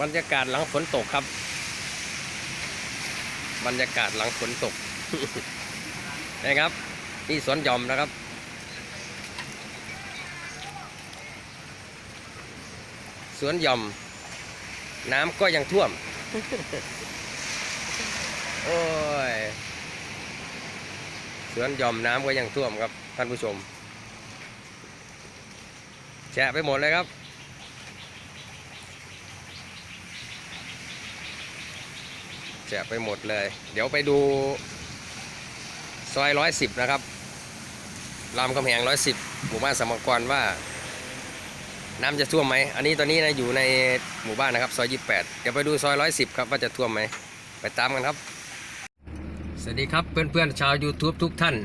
บรรยากาศหลังฝนตกครับ บรรยากาศหลังฝนตกนะครับ นี่สวนหย่อมนะครับ สวนหย่อม น้ำก็ยังท่วม โอ้ยสวนหย่อมน้ำก็ยังท่วมครับท่านผู้ชมแฉะไปหมดเลยครับ แฉะไปหมดเลย เดี๋ยวไปดูซอยร้อยสิบนะครับรามคำแหงร้อยสิบหมู่บ้านสมกรว่าน้ำจะท่วมไหม อันนี้ตอนนี้นะอยู่ในหมู่บ้านนะครับซอยยี่แปดเดี๋ยวไปดูซอยร้อยสิบครับว่าจะท่วมไหม ไปตามกันครับ สวัสดีครับเพื่อนๆชาว YouTube ทุกท่าน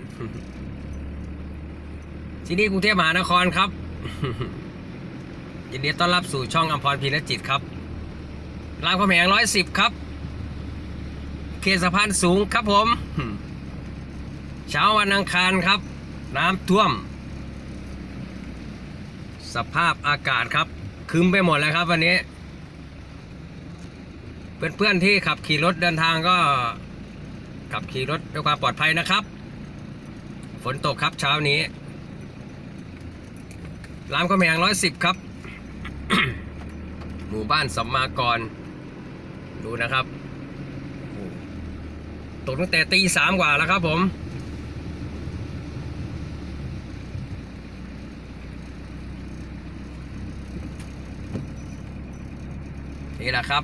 ที่นี่กรุงเทพมหานครครับ ยินดีต้อนรับสู่ช่องอัมพรพีนจิตครับรามคำแหงร้อยสิบครับ เขตสะพานสูงครับผม เช้าวันอังคารครับ น้ำท่วม สภาพอากาศครับคืมไปหมดแล้วครับวันนี้ เพื่อนๆที่ขับขี่รถเดินทางก็ ขับขี่รถด้วยความปลอดภัยนะครับ ฝนตกครับเช้านี้รามคำแหงร้อยสิบครับ หมู่บ้านสัมมากร ดูนะครับ ตกตั้งแต่ตีสามกว่าแล้วครับผมนี่แหละครับ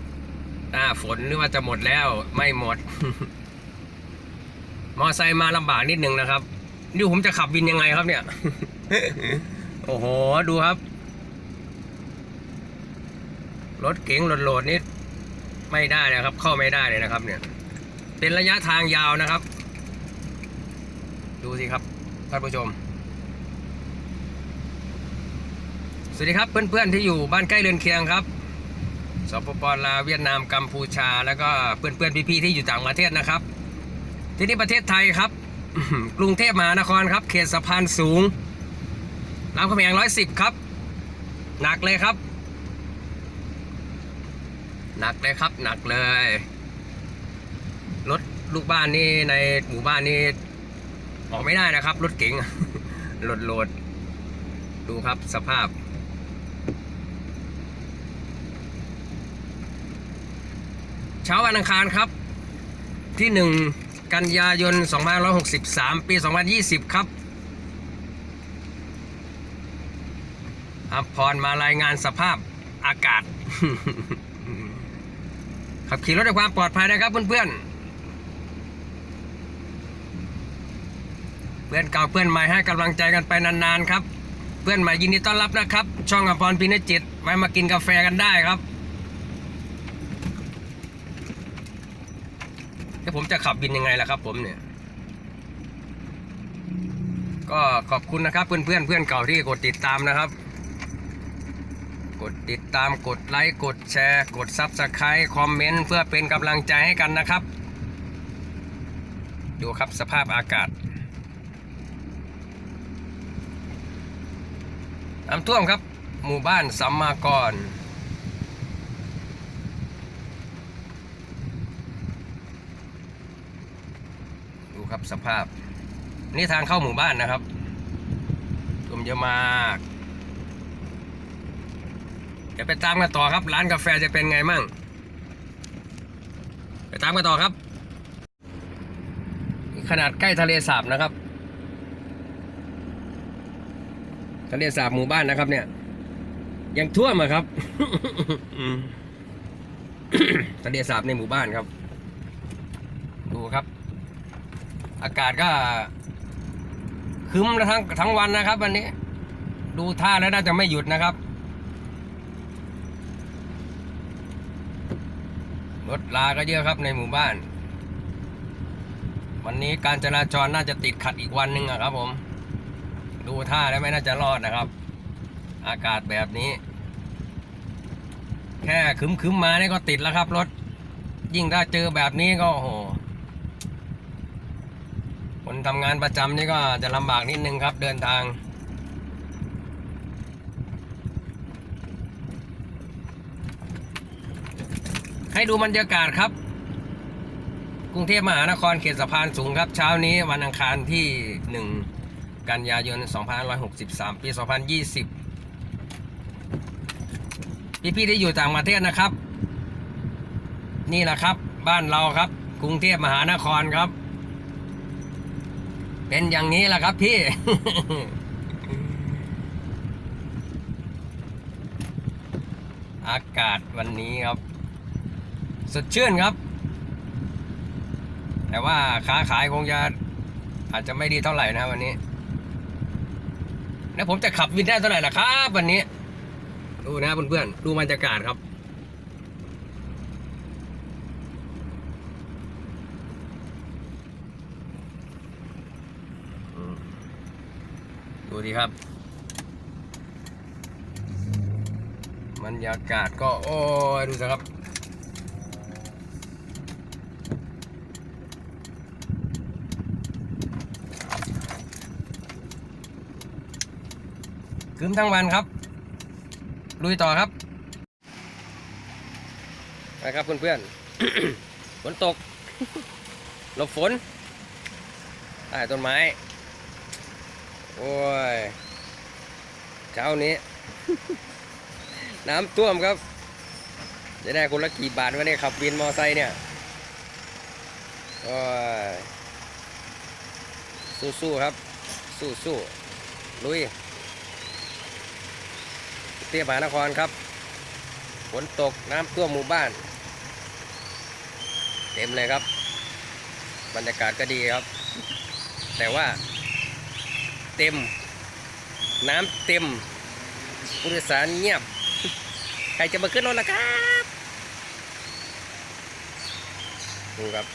หน้าฝนนึกว่าจะหมดแล้วไม่หมด มอไซค์มาลำบากนิดนึงนะครับนี่ผมจะขับวินยังไงครับเนี่ย โอ้โห ดูครับ รถเก๋งโหลดๆนี่ไม่ได้นะครับ เข้าไม่ได้เลยนะครับเนี่ย เป็นระยะทางยาวนะครับ ดูสิครับท่านผู้ชม สวัสดีครับเพื่อนๆที่อยู่บ้านใกล้เรือนเคียงครับสปปลาวเวียดนามกัมพูชา แล้วก็เพื่อนๆพี่ๆที่อยู่ต่างประเทศนะครับ ที่นี่ประเทศไทยครับ กรุงเทพมหานครครับ เขตสะพานสูงรามคำแหงร้อยสิบครับ หนักเลยครับ หนักเลยครับ หนักเลย รถลูกบ้านนี่ในหมู่บ้านนี่ออกไม่ได้นะครับ รถเก๋งโหลดโหลด ดูครับสภาพ เช้าวันอังคารครับ ที่หนึ่งกันยายน 2563 ปี 2020 ครับอัมพรมารายงานสภาพอากาศ ขับขี่รถด้วยความปลอดภัยนะครับเพื่อนๆ พื่อนเก่าเพื่อนใหม่ให้กำลังใจกันไปนานๆครับ เพื่อนใหม่ยินดีต้อนรับนะครับ ช่องอภรพินจิตไว้มากินกาแฟกันได้ครับแล้วผมจะขับบินยังไงล่ะครับ ผมเนี่ย ก็ขอบคุณนะครับ เพื่อนเพื่อนเพื่อนเก่าที่กดติดตามนะครับ กดติดตามกดไลค์กดแชร์ กดซับสไครต์คอมเมนต์เพื่อเป็นกำลังใจให้กันนะครับ ดูครับสภาพอากาศ น้ำท่วมครับ หมู่บ้านสัมมากรดูครับสภาพ นี่ทางเข้าหมู่บ้านนะครับท่วมเยอะมากเดี๋ยวไปตามกันต่อครับ ร้านกาแฟจะเป็นไงมั่ง ไปตามกันต่อครับ ขนาดใกล้ทะเลสาบนะครับ ทะเลสาบหมู่บ้านนะครับ เนี่ย ยังท่วมอะครับทะเลสาบในหมู่บ้านครับ ดูครับ อากาศก็ครึ้มทั้งทั้งวันนะครับ วันนี้ ดูท่าแล้วน่าจะไม่หยุดนะครับรถลาก็เยอะครับในหมู่บ้าน วันนี้การจราจรน่าจะติดขัดอีกวันหนึ่งอะครับผม ดูท่าแล้วไม่น่าจะรอดนะครับ อากาศแบบนี้ แค่คึมคึมมานี่ก็ติดแล้วครับรถ ยิ่งถ้าเจอแบบนี้ก็โหคนทำงานประจำนี่ก็จะลำบากนิดนึงครับ เดินทางให้ดูบรรยากาศครับ กรุงเทพมหานครเขตสะพานสูงครับ เช้านี้วันอังคารที่1 กันยายน 2563 ปี 2020 พี่ๆที่อยู่ต่างประเทศนะครับ นี่แหละครับ บ้านเราครับ กรุงเทพมหานครครับ เป็นอย่างนี้แหละครับพี่ อากาศวันนี้ครับ สดชื่นครับ แต่ว่าค้าขายคงจะอาจจะไม่ดีเท่าไหร่นะวันนี้ แล้วผมจะขับวินได้เท่าไหร่ล่ะครับ วันนี้ ดูนะเพื่อนๆดูบรรยากาศครับ ดูดีครับบรรยากาศก็ โอ้ดูสิครับ คืมทั้งวันครับ ลุยต่อครับนะครับเพื่อนๆฝนตกหลบฝนใต้ต้นไม้ โอ้ย เช้านี้ น้ำท่วมครับ จะได้คนละกี่บาทวะเนี่ยขับวินมอไซค์เนี่ย โอ้ย สู้ๆครับ สู้ๆลุย เตี้ยมหานครครับฝนตกน้ำท่วมหมู่บ้าน เต็มเลยครับ บรรยากาศก็ดีครับ แต่ว่า เต็ม น้ำเต็มผู้โดยสารเงียบ ใครจะมาขึ้นรถล่ะครับดูครับ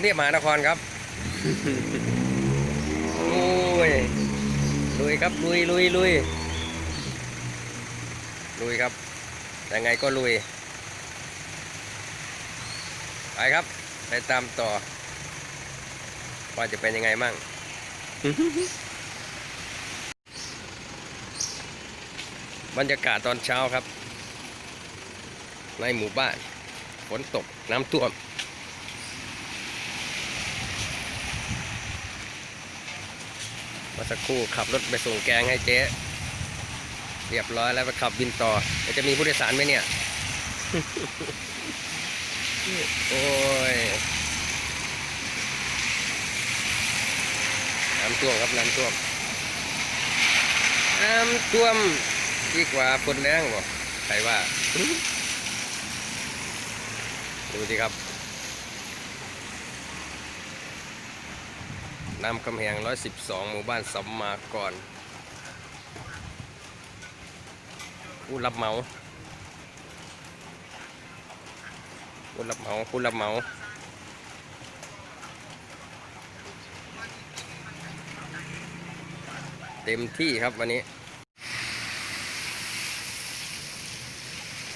เรียบมหานครครับลุยลุยครับ ลุยลุยลุยลุยครับ ยังไงก็ลุย ไปครับ ไปตามต่อ ว่าจะเป็นยังไงมั่งบรรยากาศตอนเช้าครับ ในหมู่บ้านฝนตกน้ำท่วม มาสักครู่ขับรถไปส่งแกงให้เจ๊เรียบร้อยแล้วไปขับบินต่อจะมีผู้โดยสารไหมเนี่ย โอ้ยน้ำท่วมครับน้ำท่วมน้ำท่วมดีกว่าฝนแรงบ่ใครว่า ดูสิครับ นำคำแหง 112 หมู่บ้านสัมมากรผู้รับเหมาผู้รับเหมาผู้รับเหมาเต็มที่ครับวันนี้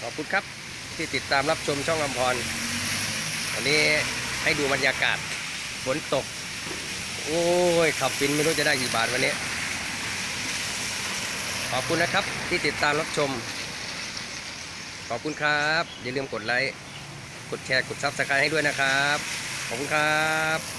ขอบคุณครับที่ติดตามรับชมช่องอมพร วันนี้ให้ดูบรรยากาศฝนตก โอ้ย ขับฟินไม่รู้จะได้กี่บาทวันนี้ ขอบคุณนะครับที่ติดตามรับชม ขอบคุณครับ อย่าลืมกดไลค์ กดแชร์ กดซับสไครต์ให้ด้วยนะครับ ขอบคุณครับ